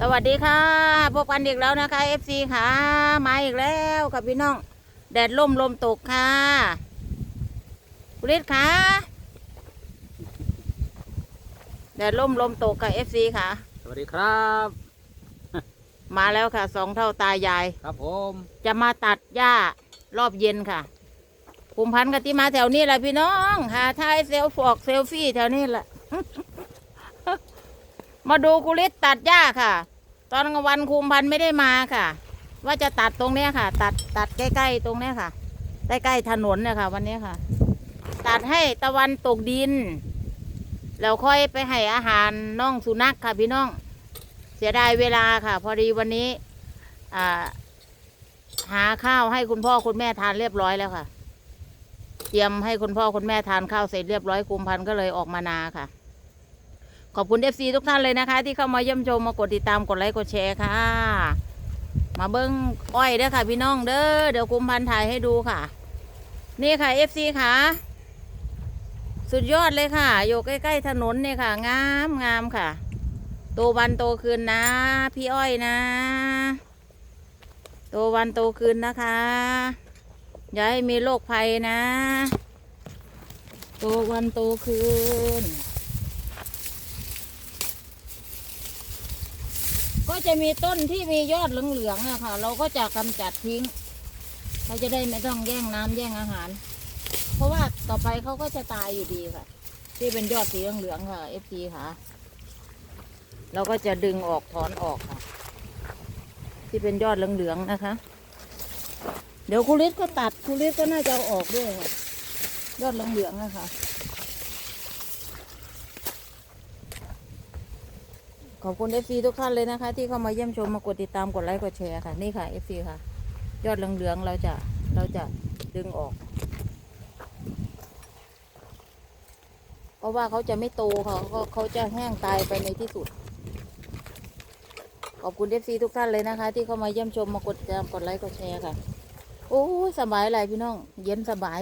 สวัสดีค่ะ พบกันอีกแล้วนะคะ FC ค่ะมาอีกแล้วกับพี่น้อง แดดล่มลมตกค่ะคุณฤทธิ์ค่ะ แดดล่มลมตกกับ FC ค่ะ สวัสดีครับ มาแล้วค่ะสองเท่าตายาย ครับผม จะมาตัดหญ้ารอบเย็นค่ะภูมิพันธ์กติมาแถวนี้แหละพี่น้อง หาถ่ายเซลฟอกเซลฟี่แถวนี้แหละ มาดูกุลิศตัดหญ้าค่ะ ตอนกลางวันคุมพันธ์ไม่ได้มาค่ะ ว่าจะตัดตรงเนี้ยค่ะ ตัดตัดใกล้ๆตรงเนี้ยค่ะ ใกล้ๆถนนเนี่ยค่ะ วันนี้ค่ะ ตัดให้ตะวันตกดิน แล้วค่อยไปให้อาหารน้องสุนัขค่ะพี่น้อง เสียดายเวลาค่ะ พอดีวันนี้หาข้าวให้คุณพ่อคุณแม่ทานเรียบร้อยแล้วค่ะ เตรียมให้คุณพ่อคุณแม่ทานข้าวเสร็จเรียบร้อยกุมพันธ์ก็เลยออกมานาค่ะ ขอบคุณเอฟซีทุกท่านเลยนะคะ ที่เข้ามาเยี่ยมชมมากดติดตามกดไลค์กดแชร์ค่ะ มาเบิ้งอ้อยเด้อค่ะ พี่น้องเด้อเดี๋ยวกุมพันธ์ถ่ายให้ดูค่ะ นี่ค่ะเอฟซีค่ะ สุดยอดเลยค่ะ อยู่ใกล้ ๆ ถนนเนี่ยค่ะ งามงามค่ะ โตวันโตคืนนะ พี่อ้อยนะ โตวันโตคืนนะคะ อย่าให้มีโรคภัยนะ โตวันโตคืน ก็จะมีต้นที่มียอดเหลืองๆอะค่ะ เราก็จะกำจัดทิ้งเขาจะได้ไม่ต้องแย่งน้ำแย่งอาหาร เพราะว่าต่อไปเขาก็จะตายอยู่ดีค่ะ ที่เป็นยอดสีเหลืองๆค่ะเอฟซีค่ะ เราก็จะดึงออกถอนออกค่ะ ที่เป็นยอดเหลืองๆนะคะ เดี๋ยวคุริสก็ตัดคุริสก็น่าจะเอาออกด้วยค่ะยอดเหลืองๆนะคะ ขอบคุณเอฟีทุกท่านเลยนะคะ ที่เข้ามาเยี่ยมชมมากดติดตามกดไลค์กดแชร์ค่ะนี่ค่ะเอฟีค่ะ ยอดเหลืองๆเราจะเราจะดึงออก เพราะว่าเขาจะไม่โตค่ะเขาเขาจะแห้งตายไปในที่สุด ขอบคุณเอฟซีทุกท่านเลยนะคะ ที่เข้ามาเยี่ยมชมมากดติดตามกดไลค์กดแชร์ค่ะ โอ้สบายหลายพี่น้อง เย็นสบาย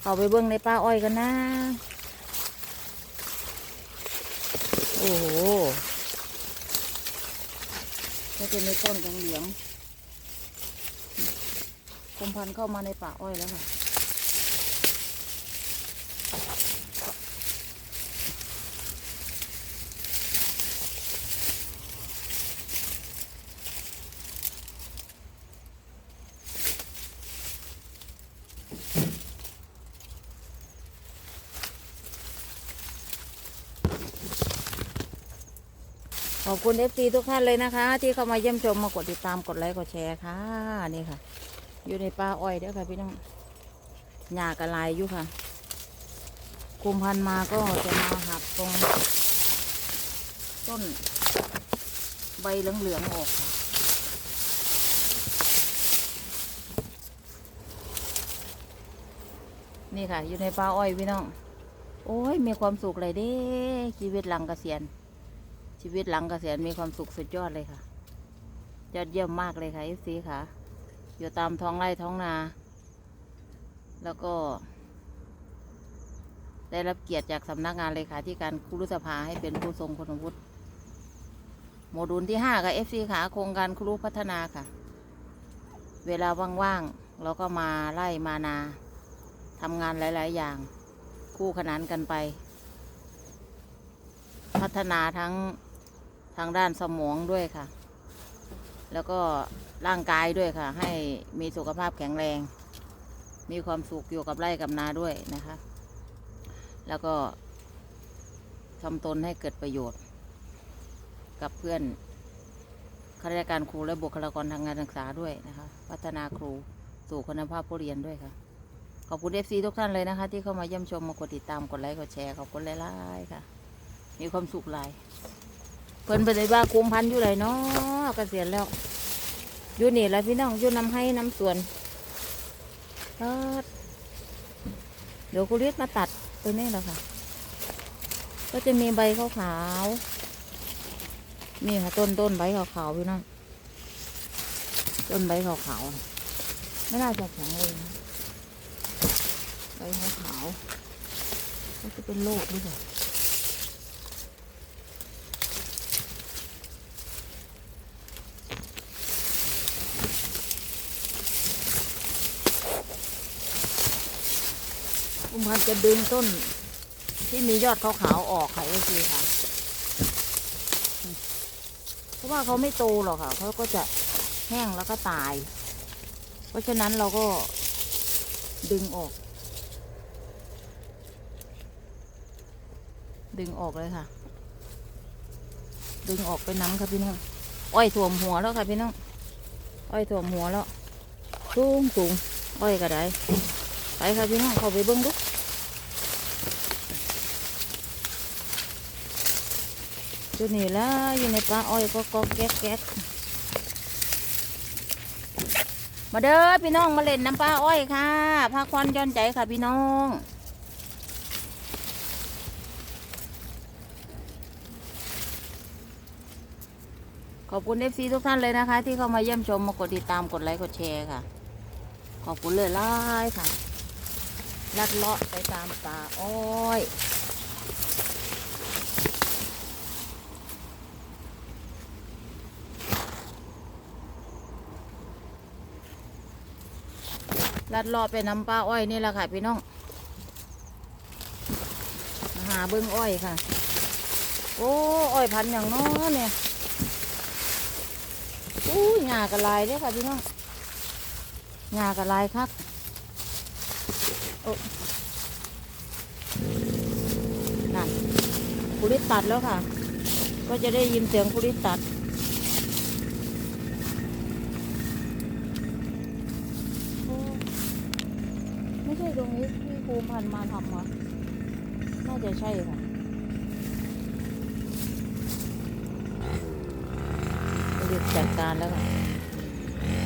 เข้าไปเบิ้งในป้าอ้อยกันนะ โอ้โห ก็จะมีต้นเหลืองคมพันเข้ามาในป่าอ้อยแล้วค่ะ ขอบคุณเอฟซีทุกท่านเลยนะคะ ที่เข้ามาเยี่ยมชมมากดติดตามกดไลค์กดแชร์ค่ะนี่ค่ะ อยู่ในป่าอ้อยเด้อค่ะพี่น้องหญ้ากระลายอยู่ค่ะคุมพันมาก็จะมาหักตรง ต้น ใบเหลืองๆออกค่ะนี่ค่ะ อยู่ในป่าอ้อยพี่น้อง โอ้ย มีความสุขเลยเด้ชีวิตหลังเกษียณ ชีวิตหลังเกษียณมีความสุขสุดยอดเลยค่ะยอดเยี่ยมมากเลยค่ะเอฟซีค่ะ อยู่ตามท้องไร่ท้องนา แล้วก็ ได้รับเกียรติจากสำนักงานเลยค่ะที่การครูรุสภาให้เป็นผู้ทรงคุณวุฒิโมดูลที่ห้ากับเอฟซีค่ะโครงการครูพัฒนาค่ะ เวลาว่างๆเราก็มาไล่มานาทำงานหลาย ๆ อย่าง คู่ขนานกันไป พัฒนาทั้ง ทางด้านสมองด้วยค่ะ แล้วก็ร่างกายด้วยค่ะ ให้มีสุขภาพแข็งแรง มีความสุขอยู่กับไร่กับนาด้วยนะคะ แล้วก็ทำตนให้เกิดประโยชน์ กับเพื่อนข้าราชการครูและบุคลากรทางการศึกษาด้วยนะคะ พัฒนาครูสู่คุณภาพผู้เรียนด้วยค่ะ ขอบคุณเอฟซีทุกท่านเลยนะคะ ที่เข้ามาเยี่ยมชมมากดติดตามกดไลค์กดแชร์ขอบคุณหลายๆค่ะ มีความสุขหลาย เพิ่นไปเลยว่าคุมพันอยู่ไหนเนาะเกษียณแล้ว อยู่นี่แหละพี่น้องอยู่น้ำให้น้ำสวนเเดี๋ยวกูเรียกมาตัดตัวนี้แหละค่ะ ก็จะมีใบขาวๆมีค่ะต้นต้นใบขาวๆพี่น้องต้นใบขาวๆไม่น่าจะแข็งเลยใบขาวๆก็จะเป็นโรคหรือเปล่า พันจะดึงต้นที่มียอดขาวๆออกค่ะเอซีค่ะ เพราะว่าเขาไม่โตหรอกค่ะ เขาก็จะแห้งแล้วก็ตาย เพราะฉะนั้นเราก็ดึงออก ดึงออกเลยค่ะ ดึงออกไปน้ำค่ะพี่น้อง อ้อยถ่วมหัวแล้วค่ะพี่น้อง อ้อยถ่วมหัวแล้วสูงสูงอ้อยก็ได้ ไปค่ะพี่น้องเข้าไปเบิ้งดูจุดนี้ละอยู่ในป่าอ้อยก็ก็แก๊กแก๊กมาเด้อพี่น้องมาเล่นน้ำปลาอ้อยค่ะพาควันย้อนใจค่ะพี่น้องขอบคุณเอฟซีทุกท่านเลยนะคะ ที่เข้ามาเยี่ยมชมมากดติดตามกดไลค์กดแชร์ค่ะ ขอบคุณเลยล่ายค่ะ ลัดเลาะไปตามป่าอ้อยลัดเลาะไปน้ำปลาอ้อยนี่แหละค่ะพี่น้อง หาเบิ้งอ้อยค่ะ โอ้อ้อยพันอย่างน้อเนี่ยอู้ยหงากระลายเด้อค่ะพี่น้องหงากระลายคัก นั่นคุริตตัดแล้วค่ะ ก็จะได้ยินเสียงคุริตตัด ไม่ใช่ตรงนี้ที่ครูพันธ์มาทำวะน่าจะใช่ค่ะจัดการแล้วค่ะ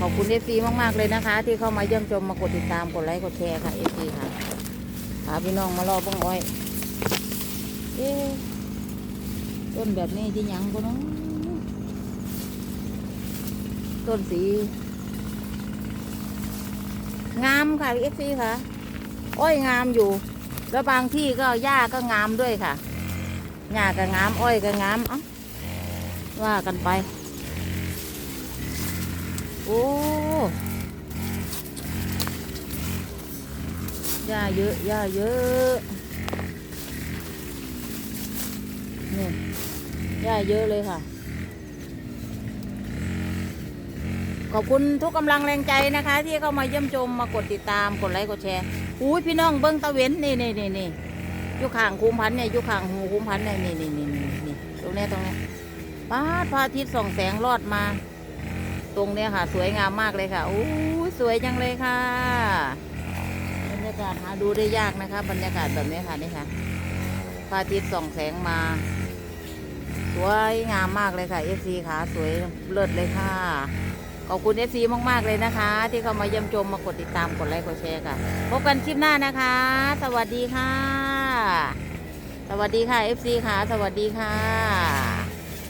ขอบคุณเอฟซีมากๆเลยนะคะ ที่เข้ามาเยี่ยมชมมากดติดตามกดไลค์กดแชร์ค่ะเอฟซีค่ะพาพี่น้องมารอบ้างอ้อยเอ๊ต้นแบบนี้ที่ยังก็น้องต้นสี งามค่ะเอฟซีค่ะอ้อยงามอยู่ แล้วบางที่ก็หญ้าก็งามด้วยค่ะหญ้าก็งามอ้อยก็งามเอ้าว่ากันไป โอ้หญ้าเยอะหญ้าเยอะนี่หญ้าเยอะเลยค่ะ ขอบคุณทุกกำลังแรงใจนะคะ ที่เข้ามาเยี่ยมชมมากดติดตามกดไลค์กดแชร์อุ้ยพี่น้องเบิ้งตะเวนนี่นี่นี่นี่อยู่ข้างคุมพันเนี่ยอยู่ข้างหูคุมพันเนี่ยนี่นี่นี่นี่ตรงนี้ตรงนี้ป้าพระอาทิตย์ส่องแสงรอดมา ตรงเนี้ยค่ะ สวยงามมากเลยค่ะอู้สวยจังเลยค่ะ บรรยากาศหาดูได้ยากนะคะ บรรยากาศแบบนี้ค่ะนี่ค่ะพระอาทิตย์ส่องแสงมา สวยงามมากเลยค่ะเอฟซีค่ะ สวยเลิศเลยค่ะขอบคุณเอฟซีมาก ๆ เลยนะคะ ที่เข้ามาเยี่ยมชมมากดติดตามกดไลค์กดแชร์ค่ะ พบกันคลิปหน้านะคะ สวัสดีค่ะ สวัสดีค่ะเอฟซีค่ะ สวัสดีค่ะ